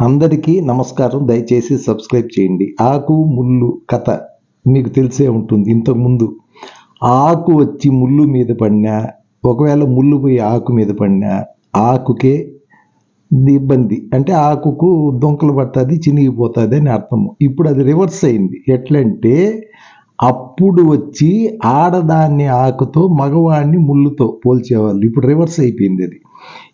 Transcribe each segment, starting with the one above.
అందరికీ నమస్కారం. దయచేసి సబ్స్క్రైబ్ చేయండి. ఆకు ముళ్ళు కథ మీకు తెలిసే ఉంటుంది ఇంతకుముందు. ఆకు వచ్చి ముళ్ళు మీద పడినా ఒకవేళ ముళ్ళు పోయి ఆకు మీద పడినా ఆకుకే ఇబ్బంది. అంటే ఆకుకు దొంకలు పడుతుంది చినిగిపోతుంది అని అర్థము. ఇప్పుడు అది రివర్స్ అయింది. ఎట్లంటే అప్పుడు వచ్చి ఆడదాన్ని ఆకుతో మగవాడిని ముళ్ళుతో పోల్చేవాళ్ళు. ఇప్పుడు రివర్స్ అయిపోయింది అది.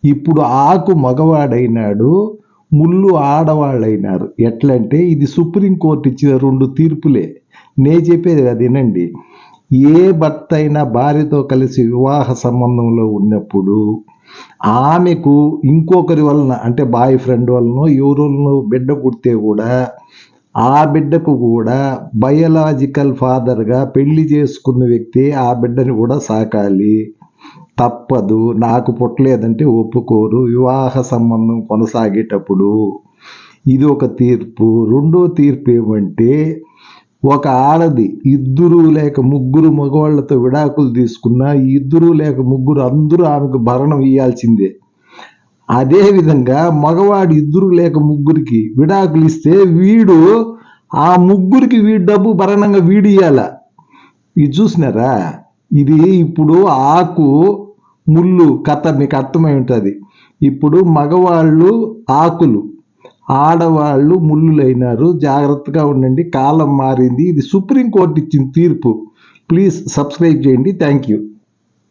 ఇప్పుడు ఆకు మగవాడైనాడు ముళ్ళు ఆడవాళ్ళైనారు. ఎట్లంటే ఇది సుప్రీంకోర్టు ఇచ్చిన రెండు తీర్పులే. నే చెప్పేది అది వినండి. ఏ భర్త అయినా భార్యతో కలిసి వివాహ సంబంధంలో ఉన్నప్పుడు ఆమెకు ఇంకొకరి వలన అంటే బాయ్ ఫ్రెండ్ వలన ఎవరినో బిడ్డ పుడితే కూడా ఆ బిడ్డకు కూడా బయలాజికల్ ఫాదర్గా పెళ్ళి చేసుకున్న వ్యక్తి ఆ బిడ్డని కూడా సాకాలి. తప్పదు. నాకు పుట్టలేదంటే ఒప్పుకోరు. వివాహ సంబంధం కొనసాగేటప్పుడు ఇది ఒక తీర్పు. రెండో తీర్పు ఏమంటే ఒక ఆడది ఇద్దరు లేక ముగ్గురు మగవాళ్ళతో విడాకులు తీసుకున్నా ఇద్దరు లేక ముగ్గురు అందరూ ఆమెకు భరణం ఇవ్వాల్సిందే అదేవిధంగా మగవాడు ఇద్దరు లేక ముగ్గురికి విడాకులు ఇస్తే వీడు ఆ ముగ్గురికి వీడి డబ్బు భరణంగా వీడియాల ఇది చూసినారా? ఇది ఇప్పుడు ఆకు ముళ్ళు కథ మీకు అర్థమై ఉంటుంది. ఇప్పుడు మగవాళ్ళు ఆకులు ఆడవాళ్ళు ముళ్ళులైనారు. జాగ్రత్తగా ఉండండి కాలం మారింది. ఇది సుప్రీంకోర్టు ఇచ్చిన తీర్పు. ప్లీజ్ సబ్స్క్రైబ్ చేయండి. Thank you.